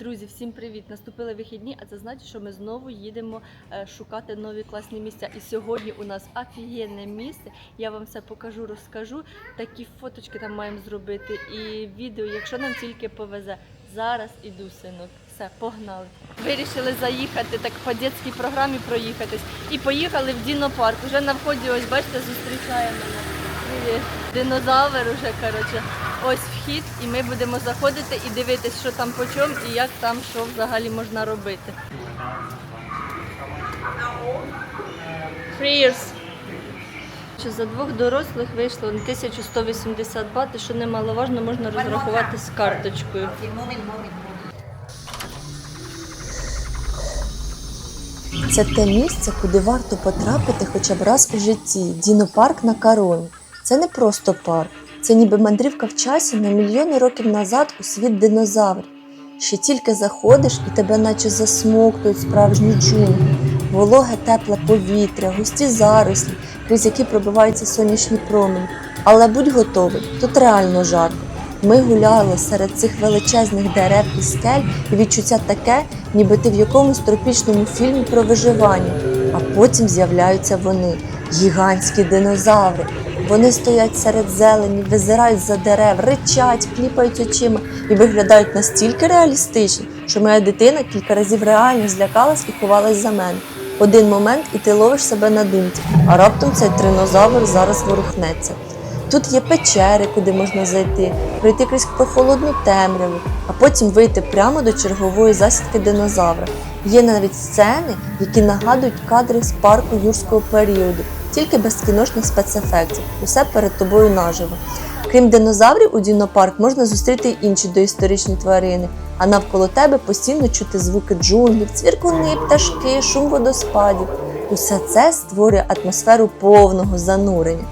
Друзі, всім привіт! Наступили вихідні, а це значить, що ми знову їдемо е, шукати нові класні місця. І сьогодні у нас офігенне місце. Я вам все покажу, розкажу. Такі фоточки там маємо зробити і відео, якщо нам тільки повезе. Зараз іду, синок. Все, погнали. Вирішили заїхати так по дитячій програмі проїхатись. І поїхали в Дінопарк. Уже на вході, ось бачите, зустрічає мене. Динозавр уже, коротше. Ось вхід, і ми будемо заходити і дивитись, що там по чому і як там що взагалі можна робити. Що за двох дорослих вийшло на 1180 бат, і що немаловажно, можна розрахувати з карточкою. Це те місце, куди варто потрапити хоча б раз у житті. Дінопарк на Кароні. Це не просто парк, це ніби мандрівка в часі на мільйони років назад у світ динозаврів. Ще тільки заходиш і тебе наче засмоктують справжні джунглі, вологе тепле повітря, густі зарослі, крізь які пробиваються сонячні промені. Але будь готовий, тут реально жарко. Ми гуляли серед цих величезних дерев і скель, і відчуття таке, ніби ти в якомусь тропічному фільмі про виживання. А потім з'являються вони гігантські динозаври. Вони стоять серед зелені, визирають за дерев, ричать, кліпають очима і виглядають настільки реалістично, що моя дитина кілька разів реально злякалась і ховалась за мене. Один момент, і ти ловиш себе на думці, а раптом цей тринозавр зараз ворухнеться. Тут є печери, куди можна зайти, пройти крізь прохолодну темряву, а потім вийти прямо до чергової засідки динозавра. Є навіть сцени, які нагадують кадри з парку юрського періоду, тільки без кіношних спецефектів. Усе перед тобою наживо. Крім динозаврів, у дінопарк можна зустріти й інші доісторичні тварини, а навколо тебе постійно чути звуки джунглів, цвіркуни, пташки, шум водоспадів. Усе це створює атмосферу повного занурення.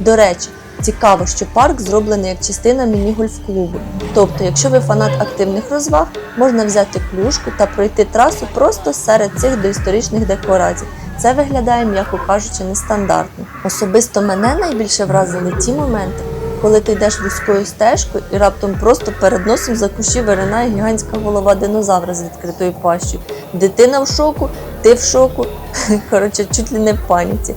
До речі, цікаво, що парк зроблений як частина міні-гольф-клубу. Тобто, якщо ви фанат активних розваг, можна взяти клюшку та пройти трасу просто серед цих доісторичних декорацій. Це виглядає, м'яко кажучи, нестандартно. Особисто мене найбільше вразили ті моменти, коли ти йдеш вузькою стежкою і раптом просто перед носом за кущі виринає гігантська голова динозавра з відкритою пащею. Дитина в шоку, ти в шоку. Коротше, чуть ли не в паніці.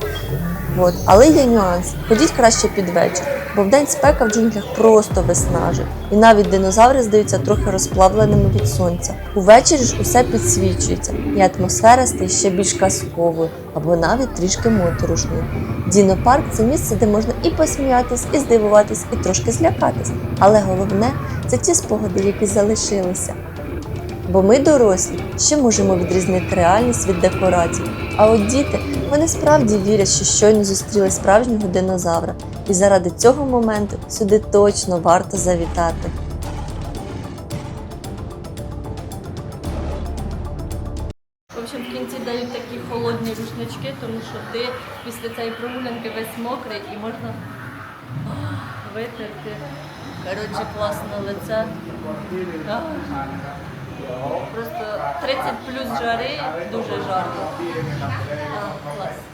От. Але є нюанс. Ходіть краще під вечір, бо вдень спека в джунглях просто виснажує. І навіть динозаври здаються трохи розплавленими від сонця. Увечері ж усе підсвічується, і атмосфера стає ще більш казковою або навіть трішки моторошною. Дінопарк це місце, де можна і посміятись, і здивуватись, і трошки злякатись. Але головне це ті спогади, які залишилися. Бо ми, дорослі, ще можемо відрізнити реальність від декорацій. А от діти, вони справді вірять, що щойно зустріли справжнього динозавра. І заради цього моменту сюди точно варто завітати. В в кінці дають такі холодні рушнички, тому що ти після цієї прогулянки весь мокрий і можна витерти. Коротше, класно лице. Просто 30 плюс жари, дуже жарко. А.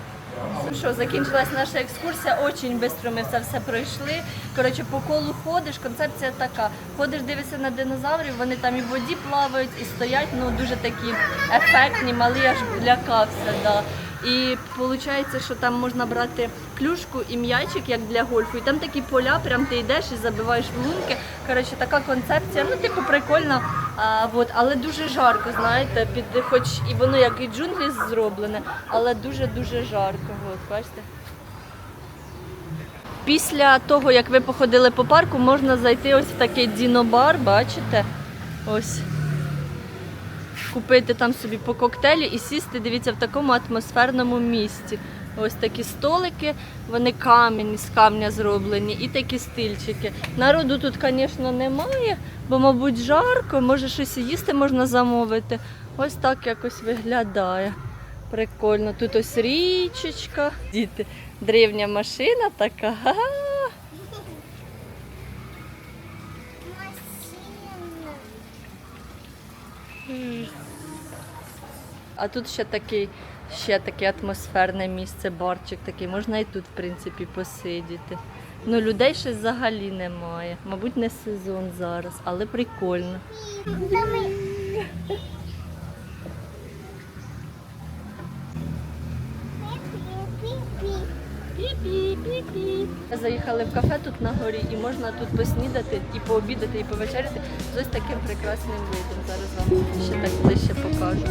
Ну що, закінчилась наша екскурсія, дуже швидко ми це все пройшли. Коротше, по колу ходиш, концепція така. Ходиш, дивишся на динозаврів, вони там і в воді плавають, і стоять, ну дуже такі ефектні, малий аж лякався. Да. І виходить, що там можна брати клюшку і м'ячик, як для гольфу. І там такі поля, прям ти йдеш і забиваєш в лунки. Коротше, така концепція, ну, типу, прикольно, а, вот, але дуже жарко, знаєте, під, хоч і воно як і джунглі зроблене, але дуже-дуже жарко. От, бачите? Після того, як ви походили по парку, можна зайти ось в такий дінобар, бачите? Ось купити там собі по коктейлю і сісти, дивіться, в такому атмосферному місці. Ось такі столики, вони кам'яні, з камня зроблені, і такі стильчики. Народу тут, звісно, немає, бо, мабуть, жарко, може щось їсти можна замовити. Ось так якось виглядає. Прикольно. Тут ось річечка. Діти, древня машина така. Га-га. А тут ще такий, ще таке атмосферне місце, барчик такий, можна і тут, в принципі, посидіти. Ну, людей ще взагалі немає. Мабуть, не сезон зараз, але прикольно. Заїхали в кафе тут на горі і можна тут поснідати, і пообідати, і повечеряти з ось таким прекрасним видом. Зараз вам ще так ближче покажу.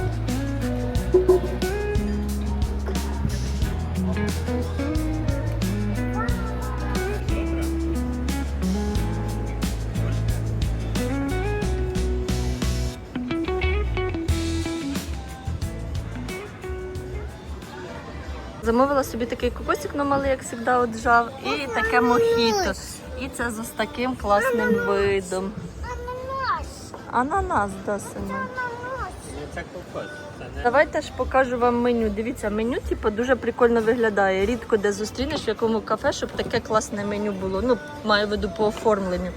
Собі такий кокосик, ну малий, як завжди, от жав, і таке мохіто. І це з ось таким класним видом. Ананас, да, сина. Ну це кокос. Давайте ж покажу вам меню. Дивіться, меню типу, дуже прикольно виглядає. Рідко де зустрінеш в якому кафе, щоб таке класне меню було. Ну, маю в виду по оформленню.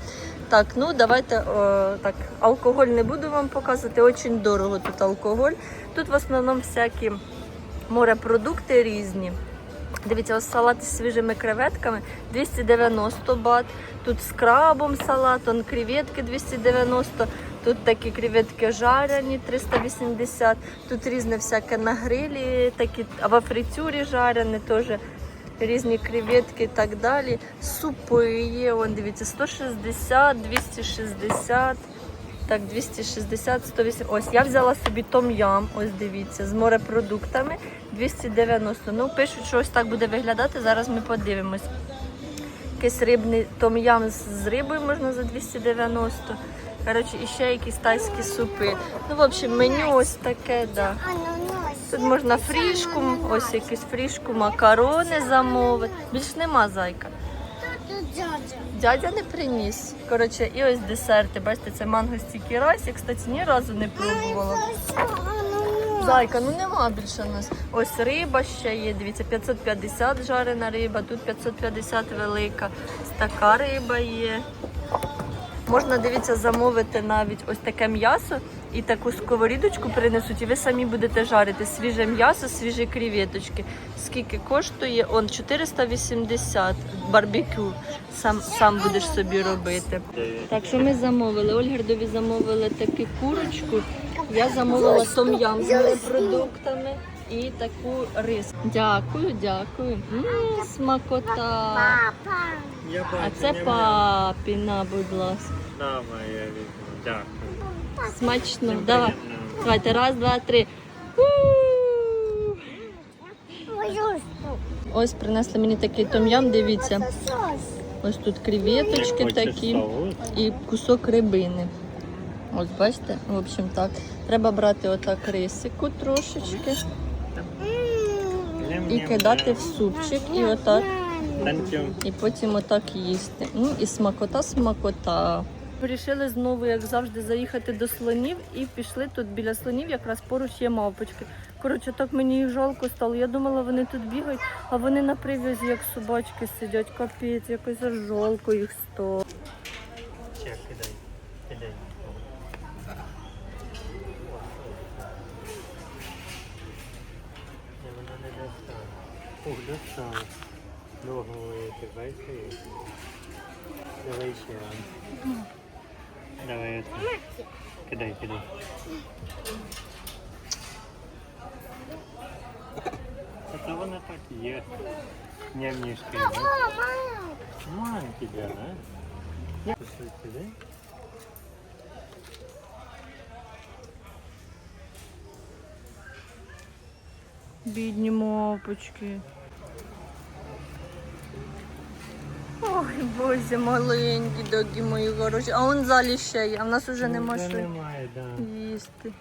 Так, ну давайте о, так, алкоголь не буду вам показувати. Очень дорого тут алкоголь. Тут в основному всякі морепродукти різні. Дивіться, ось салат з свіжими креветками 290 бат. Тут з крабом салат, он креветки 290. Тут такі креветки жарені 380. Тут різне всяке на грилі, такі а во фритюрі жарені теж різні креветки і так далі. Супи є, он дивіться, 160, 260. Так, 260, 180. Ось я взяла собі том-ям, ось дивіться, з морепродуктами 290. Ну, пишуть, що ось так буде виглядати. Зараз ми подивимось. Якийсь рибний том-ям з- рибою можна за 290. Коротше, і ще якісь тайські супи. Ну, в общем, меню ось таке, да. Тут можна фрішку, ось якусь фрішку, макарони замовити. Більш нема зайка. Дядя не приніс. Коротше, і ось десерти. Бачите, це манго стікі райс. Я, кстати, ні разу не пробувала. Зайка, ну нема більше у нас. Ось риба ще є. Дивіться, 550 жарена риба, тут 550 велика. Така риба є. Можна, дивіться, замовити навіть ось таке м'ясо і таку сковорідочку принесуть, і ви самі будете жарити свіже м'ясо, свіжі креветочки. Скільки коштує? Он 480 барбекю. Сам, сам будеш собі робити. Так, що ми замовили? Ольгардові замовили таку курочку. Я замовила том-ям з продуктами і таку рис. Дякую, дякую. М, смакота. А це папіна, будь ласка. Моє візьму. Дякую. Смачно. Давай. Давайте, раз, два, три. Ось принесли мені такий том-ям, дивіться. Ось тут креветочки такі і кусок рибини. Ось бачите, в общем так. Треба брати отак рисику трошечки і кидати в супчик, і отак, і потім отак їсти. Ну і смакота, смакота. Вирішили знову, як завжди, заїхати до слонів і пішли тут біля слонів, якраз поруч є мавпочки. Коротше, так мені їх жалко стало. Я думала, вони тут бігають, а вони на привязі, як собачки сидять. Капець, якось аж жалко їх стало. Ух, достала. Ногу ти бачиш? Давай ще раз. Давай это. Кидай, кидай. Это вона так є. Нямнішки. Мам тебя, да? Я Послушайте, да? Бідні мавпочки. Боже, маленькі, догі мої хороші. А он залі ще є, а в нас уже нема Вже що немає, да. їсти.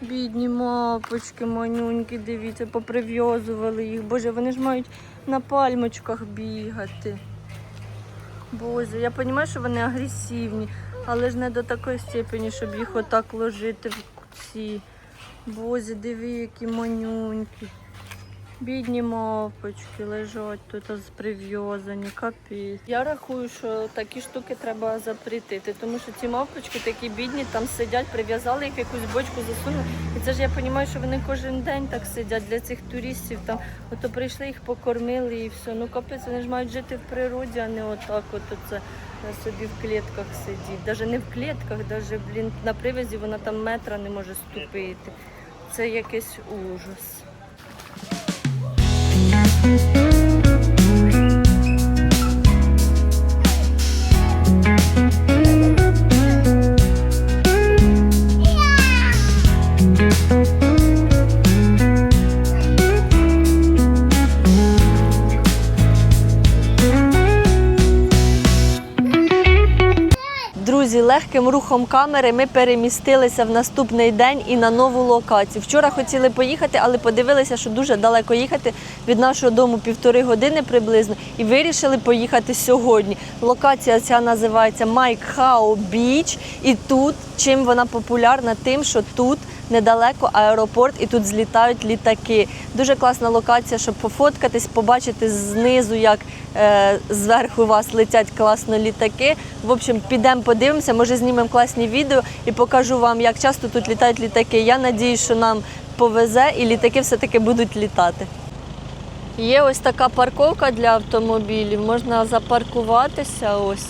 Бідні мавпочки, манюнькі, дивіться, поприв'язували їх. Боже, вони ж мають на пальмочках бігати. Боже, я розумію, що вони агресивні, але ж не до такої степені, щоб їх отак ложити в ці. Боже, диви, які манюнькі. Бідні мавпочки лежать тут прив'язані, капець. Я рахую, що такі штуки треба запретити, тому що ці мавпочки такі бідні, там сидять, прив'язали їх якусь бочку, засунули. І це ж я розумію, що вони кожен день так сидять для цих туристів. Там ото прийшли їх покормили і все. Ну капець, вони ж мають жити в природі, а не отак. От це на собі в клітках сидіть. Навіть не в клітках, навіть блін, на привязі вона там метра не може ступити. Це якийсь ужас. Thank you. Легким рухом камери ми перемістилися в наступний день і на нову локацію. Вчора хотіли поїхати, але подивилися, що дуже далеко їхати від нашого дому півтори години приблизно, і вирішили поїхати сьогодні. Локація ця називається Майк Хао Біч. І тут чим вона популярна, тим, що тут недалеко аеропорт, і тут злітають літаки. Дуже класна локація, щоб пофоткатись, побачити знизу, як е, зверху вас летять класно літаки. В общем, підемо подивимося, може знімемо класні відео і покажу вам, як часто тут літають літаки. Я надіюсь, що нам повезе і літаки все-таки будуть літати. Є ось така парковка для автомобілів, можна запаркуватися ось.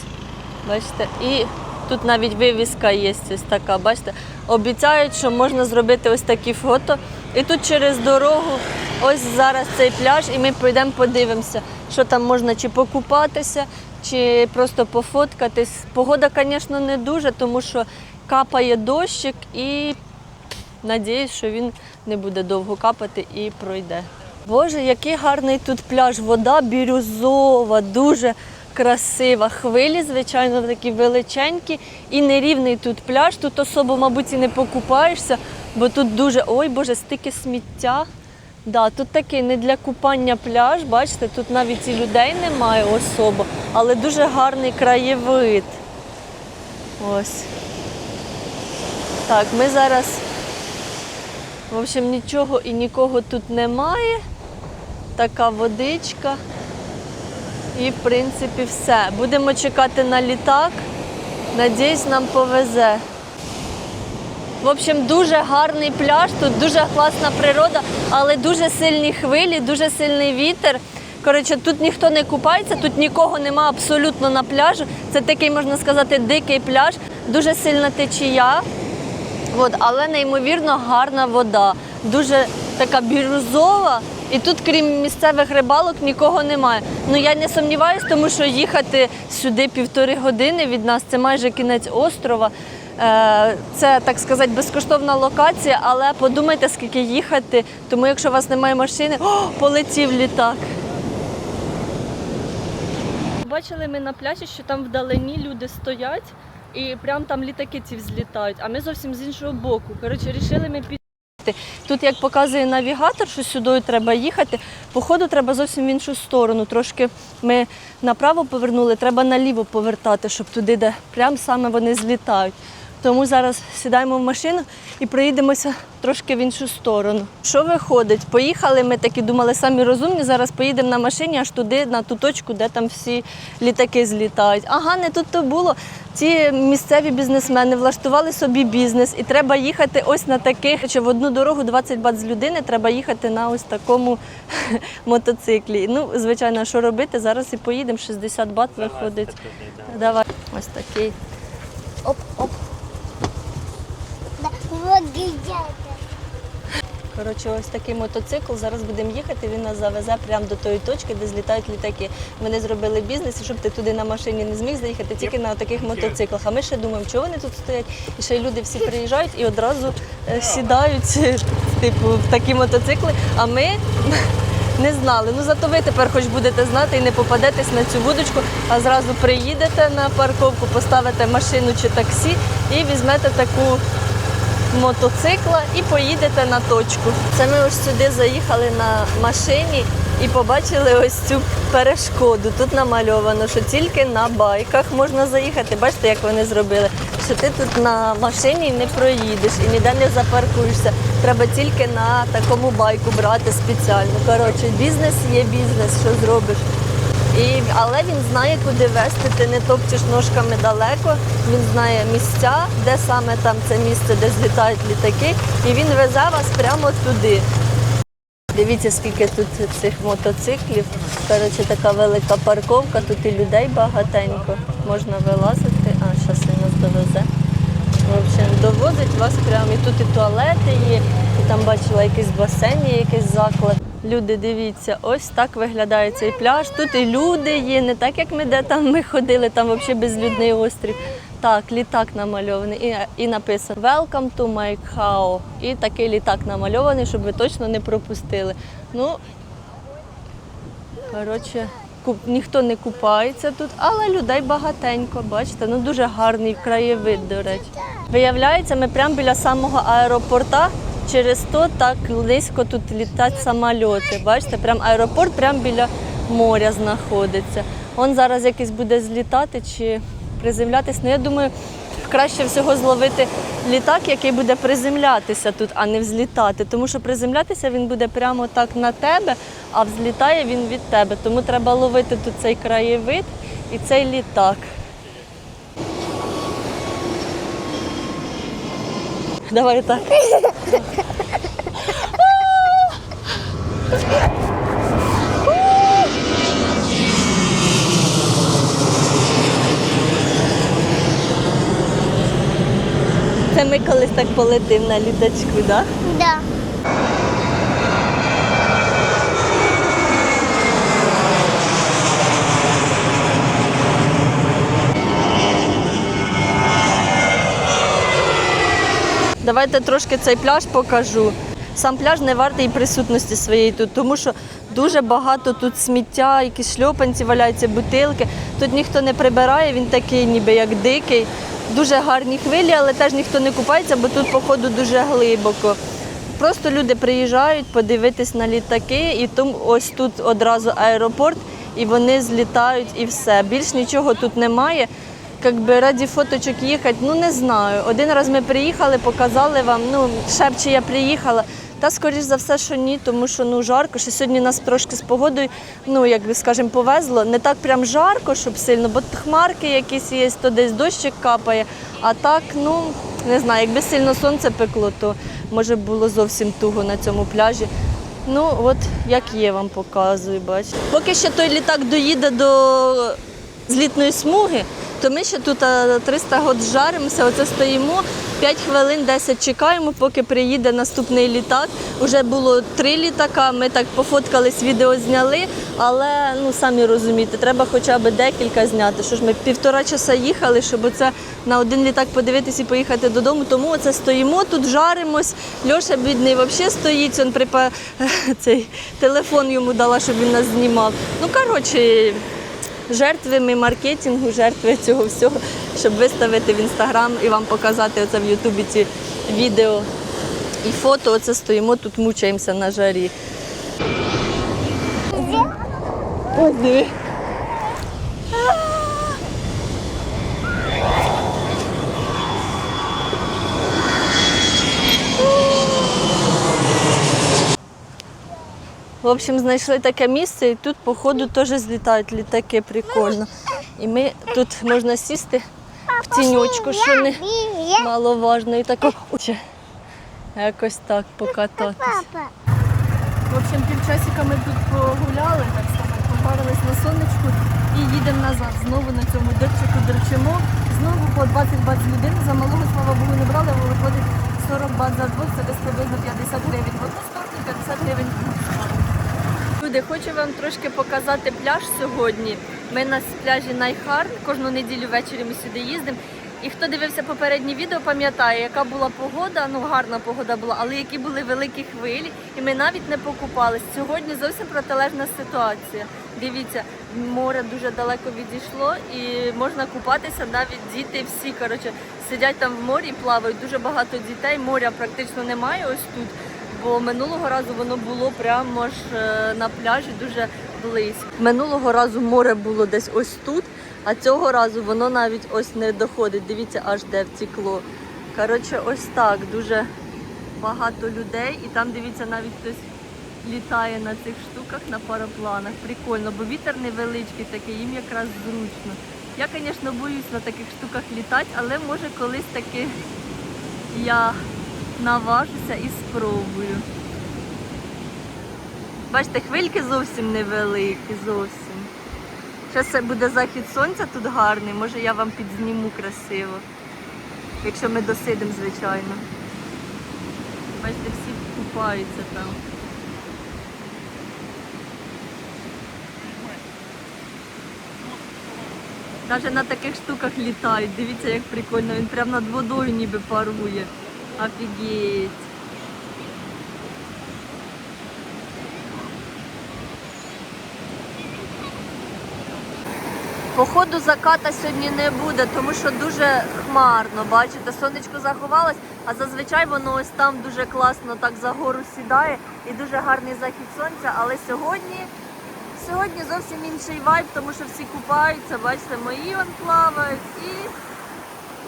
Бачите, і тут навіть вивіска є ось така. Бачите, обіцяють, що можна зробити ось такі фото. І тут через дорогу, ось зараз цей пляж, і ми прийдемо подивимося, що там можна чи покупатися, чи просто пофоткатись. Погода, звісно, не дуже, тому що капає дощик і Надіюсь, що він не буде довго капати і пройде. Боже, який гарний тут пляж, вода бірюзова, дуже красива. Хвилі, звичайно, такі величенькі і нерівний тут пляж. Тут особо, мабуть, і не покупаєшся, бо тут дуже ой, Боже, стільки сміття. Да, тут такий не для купання пляж, бачите, тут навіть і людей немає особо, але дуже гарний краєвид. Ось. Так, ми зараз в общем, нічого і нікого тут немає. Така водичка. І, в принципі, все. Будемо чекати на літак. Надіюсь, нам повезе. В общем, дуже гарний пляж, тут дуже класна природа, але дуже сильні хвилі, дуже сильний вітер. Коротше, тут ніхто не купається, тут нікого нема абсолютно на пляжу. Це такий, можна сказати, дикий пляж, дуже сильна течія. От, але неймовірно гарна вода, дуже така бірюзова. І тут, крім місцевих рибалок, нікого немає. Ну я не сумніваюся, тому що їхати сюди півтори години від нас це майже кінець острова. Е, Це, так сказати, безкоштовна локація, але подумайте, скільки їхати. Тому якщо у вас немає машини, о, полетів літак. Бачили ми на пляжі, що там вдалині люди стоять і прям там літаки ці взлітають, а ми зовсім з іншого боку. Коротше, рішили ми піти. Тут, як показує навігатор, що сюди треба їхати, походу треба зовсім в іншу сторону. Трошки ми направо повернули, треба наліво повертати, щоб туди, де прям саме вони злітають. Тому зараз сідаємо в машину і проїдемося трошки в іншу сторону. Що виходить? Поїхали ми такі, думали, самі розумні. Зараз поїдемо на машині аж туди, на ту точку, де там всі літаки злітають. Ага, не тут то було. Ці місцеві бізнесмени влаштували собі бізнес, і треба їхати ось на таких. Чи в одну дорогу 20 бат з людини треба їхати на ось такому мотоциклі. Ну, звичайно, що робити? Зараз і поїдемо. 60 бат виходить. Давай. Ось такий. Оп-оп. Коротше, ось такий мотоцикл. Зараз будемо їхати. Він нас завезе прямо до тої точки, де злітають літаки. Вони зробили бізнес, і щоб ти туди на машині не зміг заїхати, тільки на таких мотоциклах. А ми ще думаємо, чого вони тут стоять. І ще й люди всі приїжджають і одразу е, сідають типу, в такі мотоцикли. А ми. Не знали. Ну зато ви тепер хоч будете знати і не попадетесь на цю вудочку, а зразу приїдете на парковку, поставите машину чи таксі і візьмете таку мотоцикла і поїдете на точку. Це ми ось сюди заїхали на машині і побачили ось цю перешкоду. Тут намальовано, що тільки на байках можна заїхати. Бачите, як вони зробили? Що ти тут на машині не проїдеш і ніде не запаркуєшся. Треба тільки на такому байку брати спеціально. Коротше, бізнес є бізнес, що зробиш. І, але він знає, куди вести, ти не топчеш ножками далеко. Він знає місця, де саме там це місце, де злітають літаки, і він везе вас прямо туди. Дивіться, скільки тут цих мотоциклів. Коротше, така велика парковка, тут і людей багатенько. Можна вилазити. А, зараз він нас довезе. В общем, довозить вас прямо. І тут і туалети є, і там бачила якийсь басейн, є якийсь заклад. Люди, дивіться, ось так виглядає цей пляж. Тут і люди є, не так як ми де там ми ходили, там взагалі безлюдний острів. Так, літак намальований і, і написано Welcome to Майкхао. І такий літак намальований, щоб ви точно не пропустили. Ну, коротше, ніхто не купається тут, але людей багатенько. Бачите, ну дуже гарний краєвид, до речі. Виявляється, ми прямо біля самого аеропорта. Через то так близько тут літають самольоти. Бачите, прям аеропорт прямо біля моря знаходиться. Он зараз якийсь буде злітати чи приземлятись. Ну я думаю, краще всього зловити літак, який буде приземлятися тут, а не взлітати. Тому що приземлятися він буде прямо так на тебе, а взлітає він від тебе. Тому треба ловити тут цей краєвид і цей літак. Давай так. ми колись так полетим на літачку, так? Да? Да. Давайте трошки цей пляж покажу. Сам пляж не вартий присутності своєї тут, тому що дуже багато тут сміття, якісь шльопанці валяються, бутилки. Тут ніхто не прибирає, він такий ніби як дикий. Дуже гарні хвилі, але теж ніхто не купається, бо тут, походу, дуже глибоко. Просто люди приїжджають подивитись на літаки, і тому ось тут одразу аеропорт, і вони злітають і все. Більш нічого тут немає. Якби раді фоточок їхати, ну не знаю. Один раз ми приїхали, показали вам, ну, шепче я приїхала. Та скоріш за все, що ні, тому що ну жарко. Що сьогодні нас трошки з погодою, ну як би скажемо, повезло. Не так прям жарко, щоб сильно, бо хмарки якісь є, то десь дощик капає. А так, ну не знаю, якби сильно сонце пекло, то може було зовсім туго на цьому пляжі. Ну, от як є, вам показую, бачите. Поки ще той літак доїде до злітної смуги, то ми ще тут а, 300 год жаримося, оце стоїмо, 5 хвилин 10 чекаємо, поки приїде наступний літак. Уже було три літака, ми так пофоткались, відео зняли, але ну самі розумієте, треба хоча б декілька зняти. Що ж ми півтора часа їхали, щоб оце на один літак подивитись і поїхати додому. Тому оце стоїмо, тут жаримось. Льоша бідний взагалі стоїть, він припа... цей телефон йому дала, щоб він нас знімав. Ну коротше жертви ми маркетингу, жертви цього всього, щоб виставити в інстаграм і вам показати оце в Ютубі ці відео і фото. Оце стоїмо тут, мучаємося на жарі. Диви. В общем, знайшли таке місце, і тут, походу, теж злітають літаки, прикольно. І ми тут можна сісти в тіньочку, що не маловажно, і тако якось так покататись. В общем, півчасика ми тут погуляли, так сказати, попарились на сонечку і їдемо назад. Знову на цьому дерчику дерчимо. Знову по 20 бат з людини. За малого, слава Богу, не брали, виходить 40 бат за двох, це десь приблизно 50 гривень в одну сторону, 50 гривень. Люди, хочу вам трошки показати пляж сьогодні. Ми на пляжі Найхард. Кожну неділю ввечері ми сюди їздимо. І хто дивився попереднє відео, пам'ятає, яка була погода, ну гарна погода була, але які були великі хвилі, і ми навіть не покупались. Сьогодні зовсім протилежна ситуація. Дивіться, море дуже далеко відійшло і можна купатися навіть діти всі коротше, сидять там в морі, плавають. Дуже багато дітей. Моря практично немає ось тут. Бо минулого разу воно було прямо ж е, на пляжі дуже близько. Минулого разу море було десь ось тут, а цього разу воно навіть ось не доходить. Дивіться, аж де втекло. Коротше, ось так. Дуже багато людей, і там дивіться, навіть хтось літає на цих штуках на парапланах. Прикольно, бо вітер невеличкий такий, їм якраз зручно. Я, звісно, боюсь на таких штуках літати, але може колись таки я наважуся і спробую. Бачите, хвильки зовсім невеликі, зовсім. Зараз буде захід сонця тут гарний, може я вам підзніму красиво. Якщо ми досидимо, звичайно. Бачите, всі купаються там. Навіть на таких штуках літають. Дивіться, як прикольно. Він прямо над водою ніби парує. Офігеть. Походу заката сьогодні не буде, тому що дуже хмарно. Бачите, сонечко заховалось, а зазвичай воно ось там дуже класно так за гору сідає і дуже гарний захід сонця. Але сьогодні, сьогодні зовсім інший вайб, тому що всі купаються, бачите, мої он плавають і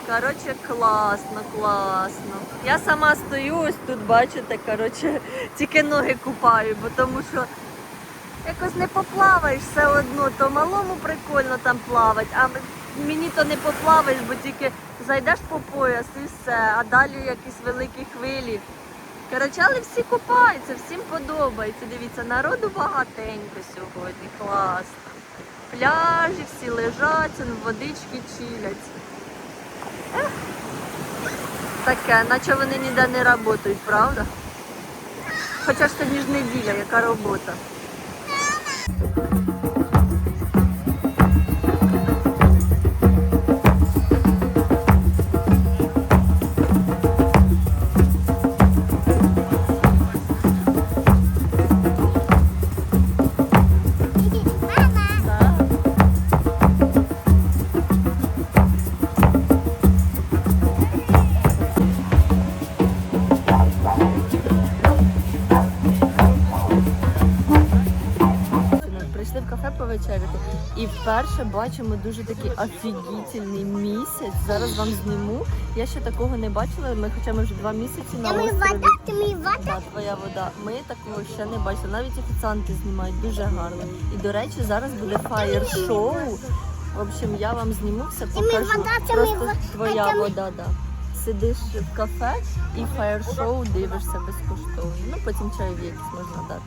коротше класно, класно. Я сама стою ось тут, бачите, коротше, тільки ноги купаю, бо тому що якось не поплаваєш все одно, то малому прикольно там плавати, а мені то не поплаваєш, бо тільки зайдеш по пояс і все, а далі якісь великі хвилі. Коротше, але всі купаються, всім подобається. Дивіться, народу багатенько сьогодні, класно. Пляжі всі лежать, водички чилять. Таке, наче вони ніде не працюють, правда? Хоча ж сьогодні ж неділя, яка робота. І вперше бачимо дуже такий офігітельний місяць. Зараз вам зніму. Я ще такого не бачила. Ми хоча ми вже два місяці на мій острові. вода, це мій вода. Да, твоя вода. Ми такого ще не бачили. Навіть офіціанти знімають дуже гарно. І до речі, зараз буде фаєр-шоу. В общем, я вам зніму все, покажу. вода, це мій Просто вода, твоя це мій- вода, да. Сидиш в кафе і фаєр-шоу дивишся безкоштовно. Ну потім чайові якісь можна дати.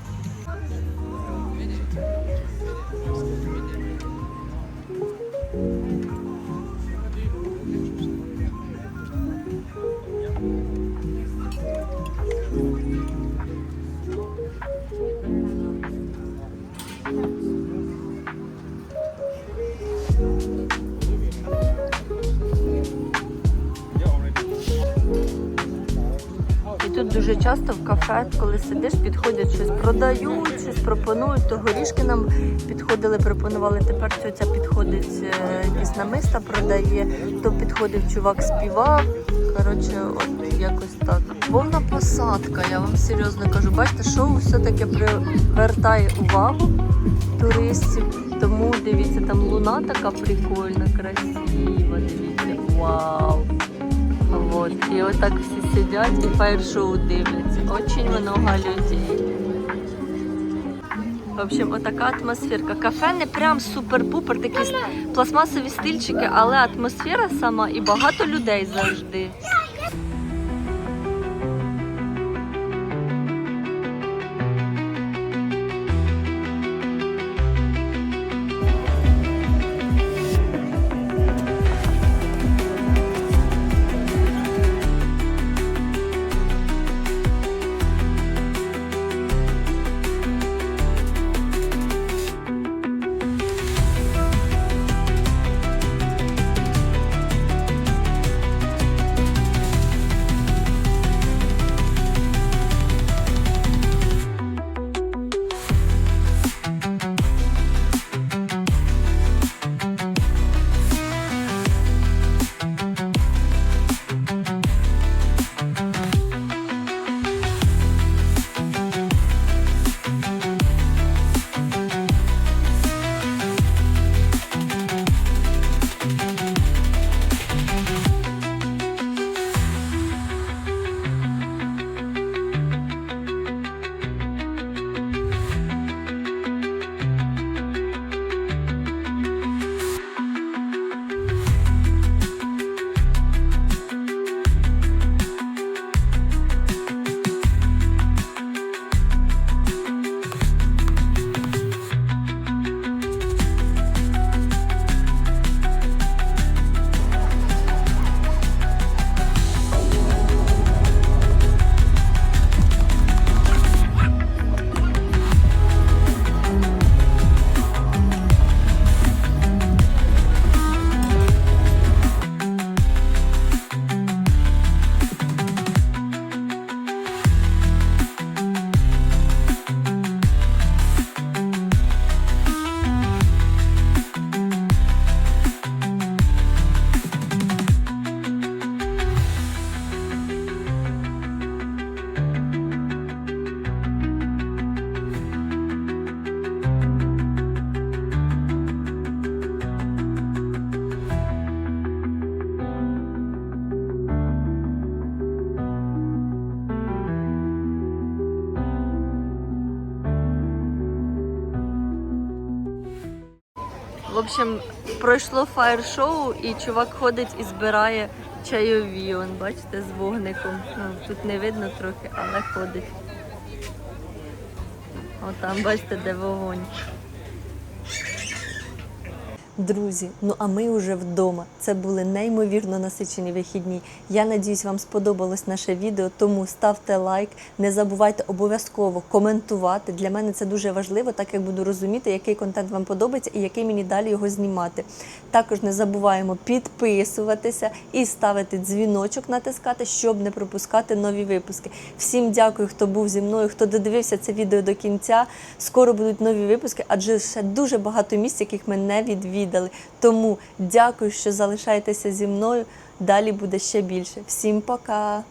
Дуже часто в кафе, коли сидиш, підходять щось продають, щось пропонують. То горішки нам підходили, пропонували. Тепер ця підходить, е, якісь намиста продає, то підходив чувак, співав. Коротше, от якось так. Повна посадка, я вам серйозно кажу. Бачите, шоу все-таки привертає увагу туристів. Тому дивіться, там луна така прикольна, красива. Дивіться, вау! Вот. І отак всі сидять і фаєр-шоу дивляться. Очень много людей. В общем, отака атмосферка. Кафе не прям супер-пупер, такі пластмасові стильчики, але атмосфера сама і багато людей завжди. Общем, пройшло фаєр-шоу, і чувак ходить і збирає чайові. Он, бачите, з вогником. Ну, тут не видно трохи, але ходить. Отам, бачите, де вогонь. Друзі, ну а ми вже вдома. Це були неймовірно насичені вихідні. Я надіюсь, вам сподобалось наше відео, тому ставте лайк, не забувайте обов'язково коментувати. Для мене це дуже важливо, так як буду розуміти, який контент вам подобається і який мені далі його знімати. Також не забуваємо підписуватися і ставити дзвіночок, натискати, щоб не пропускати нові випуски. Всім дякую, хто був зі мною, хто додивився це відео до кінця. Скоро будуть нові випуски, адже ще дуже багато місць, яких ми не відвідали. Тому дякую, що залишаєтеся зі мною. Далі буде ще більше. Всім пока!